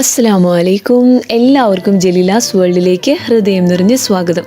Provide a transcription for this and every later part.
അസ്സാമു അലൈക്കും എല്ലാവർക്കും ജലീലാസ് വേൾഡിലേക്ക് ഹൃദയം നിറഞ്ഞ സ്വാഗതം.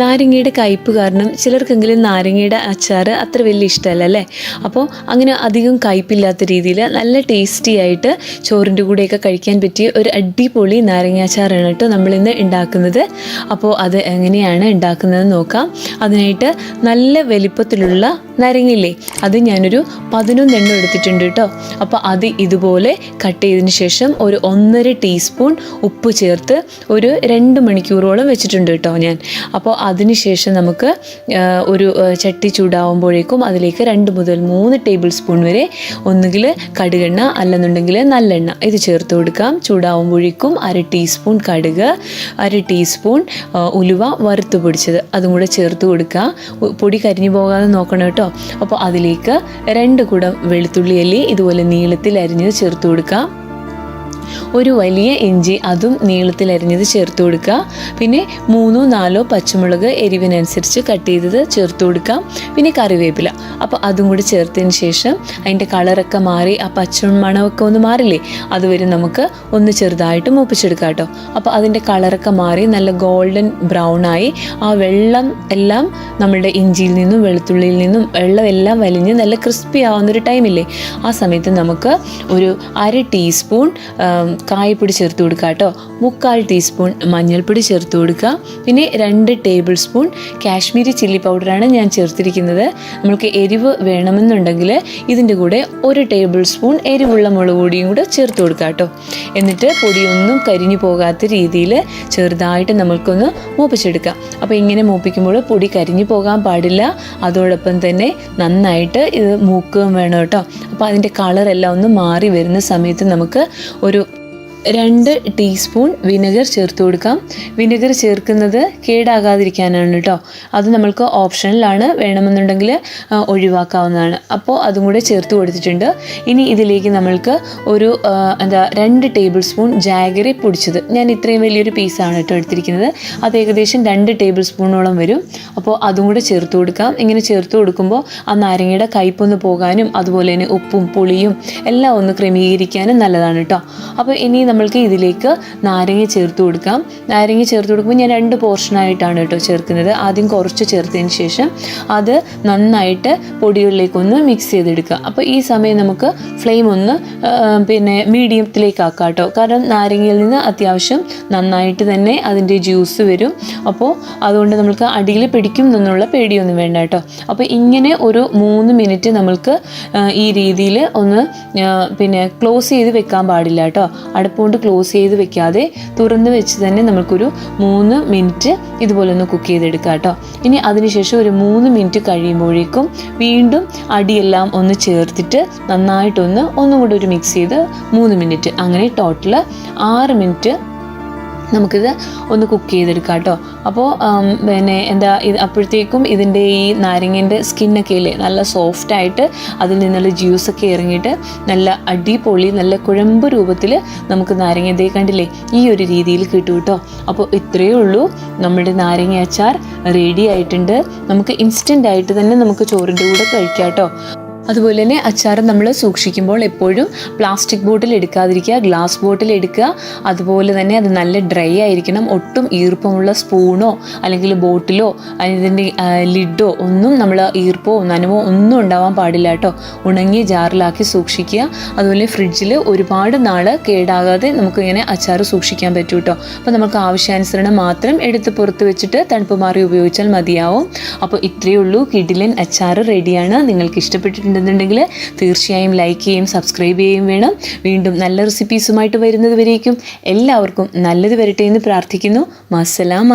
നാരങ്ങയുടെ കയ്പ്പ് കാരണം ചിലർക്കെങ്കിലും നാരങ്ങയുടെ അച്ചാർ അത്ര വലിയ ഇഷ്ടമല്ല അല്ലേ? അപ്പോൾ അങ്ങനെ അധികം കയ്പില്ലാത്ത രീതിയിൽ നല്ല ടേസ്റ്റി ആയിട്ട് ചോറിന്റെ കൂടെയൊക്കെ കഴിക്കാൻ പറ്റിയ ഒരു അടിപൊളി നാരങ്ങ അച്ചാറാണ് കേട്ടോ നമ്മളിന്ന് ഉണ്ടാക്കുന്നത്. അപ്പോൾ അത് എങ്ങനെയാണ് ഉണ്ടാക്കുന്നത് നോക്കാം. അതിനായിട്ട് നല്ല വലിപ്പത്തിലുള്ള നാരങ്ങയില്ലേ അത് ഞാനൊരു പതിനൊന്നെണ്ണം എടുത്തിട്ടുണ്ട് കേട്ടോ. അപ്പോൾ അത് ഇതുപോലെ കട്ട് ചെയ്തതിന് ശേഷം ഒരു ഒന്നര ടീസ്പൂൺ ഉപ്പ് ചേർത്ത് ഒരു രണ്ട് മണിക്കൂറോളം വെച്ചിട്ടുണ്ട് കേട്ടോ ഞാൻ. അപ്പോൾ അതിനുശേഷം നമുക്ക് ഒരു ചട്ടി ചൂടാവുമ്പോഴേക്കും അതിലേക്ക് രണ്ട് മുതൽ മൂന്ന് ടേബിൾ സ്പൂൺ വരെ ഒന്നുകിൽ കടുകെണ്ണ അല്ലെന്നുണ്ടെങ്കിൽ നല്ലെണ്ണ ഇത് ചേർത്ത് കൊടുക്കാം. ചൂടാവുമ്പോഴേക്കും അര ടീസ്പൂൺ കടുക് അര ടീസ്പൂൺ ഉലുവ വറുത്ത് പൊടിച്ചത് അതും കൂടെ ചേർത്ത് കൊടുക്കുക പൊടി കരിഞ്ഞു പോകാതെ നോക്കണം കേട്ടോ. അപ്പോൾ അതിലേക്ക് രണ്ട് കുടം വെളുത്തുള്ളി അല്ലി ഇതുപോലെ നീളത്തിൽ അരിഞ്ഞത് ചേർത്ത് കൊടുക്കുക ഒരു വലിയ ഇഞ്ചി അതും നീളത്തിൽ അരിഞ്ഞത് ചേർത്ത് കൊടുക്കുക. പിന്നെ മൂന്നോ നാലോ പച്ചമുളക് എരിവിനനുസരിച്ച് കട്ട് ചെയ്തത് ചേർത്ത് കൊടുക്കാം. പിന്നെ കറിവേപ്പില. അപ്പോൾ അതും കൂടി ചേർത്തതിന് ശേഷം അതിന്റെ കളറൊക്കെ മാറി ആ പച്ച മണമൊക്കെ ഒന്ന് മാറില്ലേ അതുവരെ നമുക്ക് ഒന്ന് ചെറുതായിട്ട് മൂപ്പിച്ചെടുക്കാം കേട്ടോ. അപ്പോൾ അതിന്റെ കളറൊക്കെ മാറി നല്ല ഗോൾഡൻ ബ്രൗൺ ആയി. ആ വെള്ളം എല്ലാം നമ്മുടെ ഇഞ്ചിയിൽ നിന്നും വെളുത്തുള്ളിയിൽ നിന്നും വെള്ളം എല്ലാം വലിഞ്ഞ് നല്ല ക്രിസ്പി ആവുന്നൊരു ടൈമില്ലേ. ആ സമയത്ത് നമുക്ക് ഒരു അര ടീസ്പൂൺ കായപ്പൊടി ചേർത്ത് കൊടുക്കുക കേട്ടോ. മുക്കാൽ ടീസ്പൂൺ മഞ്ഞൾപ്പൊടി ചേർത്ത് കൊടുക്കുക. പിന്നെ രണ്ട് ടേബിൾ സ്പൂൺ കാശ്മീരി ചില്ലി പൗഡറാണ് ഞാൻ ചേർത്തിരിക്കുന്നത്. നമുക്ക് എരിവ് വേണമെന്നുണ്ടെങ്കിൽ ഇതിന്റെ കൂടെ ഒരു ടേബിൾ സ്പൂൺ എരിവുള്ള മുളക് പൊടിയും കൂടെ ചേർത്ത് കൊടുക്കുക കേട്ടോ. എന്നിട്ട് പൊടിയൊന്നും കരിഞ്ഞു പോകാത്ത രീതിയിൽ ചെറുതായിട്ട് നമ്മൾക്കൊന്ന് മൂപ്പിച്ചെടുക്കാം. അപ്പോൾ ഇങ്ങനെ മൂപ്പിക്കുമ്പോൾ പൊടി കരിഞ്ഞു പോകാൻ പാടില്ല. അതോടൊപ്പം തന്നെ നന്നായിട്ട് ഇത് മൂക്കുകയും വേണം കേട്ടോ. അപ്പോൾ അതിന്റെ കളറെല്ലാം ഒന്ന് മാറി വരുന്ന സമയത്ത് നമുക്ക് ഒരു രണ്ട് ടീസ്പൂൺ വിനെഗർ ചേർത്ത് കൊടുക്കാം. വിനെഗർ ചേർക്കുന്നത് കേടാകാതിരിക്കാനാണ് കേട്ടോ അത് നമ്മൾക്ക് ഓപ്ഷനിലാണ് വേണമെന്നുണ്ടെങ്കിൽ ഒഴിവാക്കാവുന്നതാണ്. അപ്പോൾ അതും കൂടെ ചേർത്ത് കൊടുത്തിട്ടുണ്ട്. ഇനി ഇതിലേക്ക് നമ്മൾക്ക് ഒരു എന്താ രണ്ട് ടേബിൾ സ്പൂൺ ജാഗറി പൊടിച്ചത്. ഞാൻ ഇത്രയും വലിയൊരു പീസാണ് കേട്ടോ എടുത്തിരിക്കുന്നത്. അത് ഏകദേശം രണ്ട് ടേബിൾ സ്പൂണോളം വരും. അപ്പോൾ അതും കൂടെ ചേർത്ത് കൊടുക്കാം. ഇങ്ങനെ ചേർത്ത് കൊടുക്കുമ്പോൾ ആ നാരങ്ങയുടെ കയ്പൊന്ന് പോകാനും അതുപോലെ തന്നെ ഉപ്പും പുളിയും എല്ലാം ഒന്ന് ക്രമീകരിക്കാനും നല്ലതാണ് കേട്ടോ അപ്പോൾ ഇനി നമ്മൾക്ക് ഇതിലേക്ക് നാരങ്ങ ചേർത്ത് കൊടുക്കാം. നാരങ്ങ ചേർത്ത് കൊടുക്കുമ്പോൾ ഞാൻ രണ്ട് പോർഷനായിട്ടാണ് കേട്ടോ ചേർക്കുന്നത്. ആദ്യം കുറച്ച് ചേർത്തതിന് ശേഷം അത് നന്നായിട്ട് പൊടികളിലേക്കൊന്ന് മിക്സ് ചെയ്തെടുക്കുക. അപ്പോൾ ഈ സമയം നമുക്ക് ഫ്ലെയിം ഒന്ന് പിന്നെ മീഡിയത്തിലേക്ക് ആക്കാം കേട്ടോ. കാരണം നാരങ്ങയിൽ നിന്ന് അത്യാവശ്യം നന്നായിട്ട് തന്നെ അതിന്റെ ജ്യൂസ് വരും. അപ്പോൾ അതുകൊണ്ട് നമുക്ക് അടിയിൽ പിടിക്കും എന്നുള്ള പേടിയൊന്നും വേണ്ട കേട്ടോ. അപ്പോൾ ഇങ്ങനെ ഒരു മൂന്ന് മിനിറ്റ് നമ്മൾക്ക് ഈ രീതിയിൽ ഒന്ന് പിന്നെ ക്ലോസ് ചെയ്ത് വെക്കാൻ പാടില്ല കേട്ടോ. അടുപ്പുകൊണ്ട് ക്ലോസ് ചെയ്ത് വെക്കാതെ തുറന്ന് വെച്ച് തന്നെ നമുക്കൊരു മൂന്ന് മിനിറ്റ് ഇതുപോലെ ഒന്ന് കുക്ക് ചെയ്തെടുക്കാം കേട്ടോ. ഇനി അതിനുശേഷം ഒരു മൂന്ന് മിനിറ്റ് കഴിയുമ്പോഴേക്കും വീണ്ടും അടിയെല്ലാം ഒന്ന് ചേർത്തിട്ട് നന്നായിട്ടൊന്ന് ഒന്നും കൂടി ഒരു മിക്സ് ചെയ്ത് മൂന്ന് മിനിറ്റ് അങ്ങനെ ടോട്ടൽ ആറ് മിനിറ്റ് നമുക്കിത് ഒന്ന് കുക്ക് ചെയ്തെടുക്കാം കേട്ടോ. അപ്പോൾ പിന്നെ എന്താ ഇത് അപ്പോഴത്തേക്കും ഇതിന്റെ ഈ നാരങ്ങേന്റെ സ്കിന്നൊക്കെ ഇല്ലേ നല്ല സോഫ്റ്റായിട്ട് അതിൽ നിന്നുള്ള ജ്യൂസൊക്കെ ഇറങ്ങിയിട്ട് നല്ല അടിപൊളി നല്ല കുഴമ്പ് രൂപത്തിൽ നമുക്ക് നാരങ്ങ ദേ കണ്ടില്ലേ ഈ ഒരു രീതിയിൽ കിട്ടും കേട്ടോ. അപ്പോൾ ഇത്രയേ ഉള്ളൂ. നമ്മുടെ നാരങ്ങ അച്ചാർ റെഡി ആയിട്ടുണ്ട്. നമുക്ക് ഇൻസ്റ്റന്റ് ആയിട്ട് തന്നെ നമുക്ക് ചോറിന്റെ കൂടെ കഴിക്കാം കേട്ടോ. അതുപോലെ തന്നെ അച്ചാർ നമ്മൾ സൂക്ഷിക്കുമ്പോൾ എപ്പോഴും പ്ലാസ്റ്റിക് ബോട്ടിൽ എടുക്കാതിരിക്കുക ഗ്ലാസ് ബോട്ടിൽ എടുക്കുക. അതുപോലെ തന്നെ അത് നല്ല ഡ്രൈ ആയിരിക്കണം. ഒട്ടും ഈർപ്പമുള്ള സ്പൂണോ അല്ലെങ്കിൽ ബോട്ടിലോ അതിന്റെ ലിഡോ ഒന്നും നമ്മൾ ഈർപ്പോ നനവോ ഒന്നും ഉണ്ടാവാൻ പാടില്ല കേട്ടോ. ഉണങ്ങിയ ജാറിലാക്കി സൂക്ഷിക്കുക. അതുപോലെ ഫ്രിഡ്ജിൽ ഒരുപാട് നാൾ കേടാകാതെ നമുക്ക് ഇങ്ങനെ അച്ചാർ സൂക്ഷിക്കാൻ പറ്റും കേട്ടോ. അപ്പോൾ നമുക്ക് ആവശ്യാനുസരണം മാത്രം എടുത്ത് പുറത്ത് വെച്ചിട്ട് തണുപ്പ് മാറി ഉപയോഗിച്ചാൽ മതിയാവും. അപ്പോൾ ഇത്രയേ ഉള്ളൂ. കിഡിലൻ അച്ചാർ റെഡിയാണ് നിങ്ങൾക്ക് ഇഷ്ടപ്പെട്ടിട്ടുണ്ടെന്നുണ്ടെങ്കിൽ തീർച്ചയായും ലൈക്ക് ചെയ്യുകയും സബ്സ്ക്രൈബ് ചെയ്യുകയും വേണം. വീണ്ടും നല്ല റെസിപ്പീസുമായിട്ട് വരുന്നത് വരേക്കും. എല്ലാവർക്കും നല്ലത് വരട്ടെ എന്ന് പ്രാർത്ഥിക്കുന്നു. മസ്സലാമ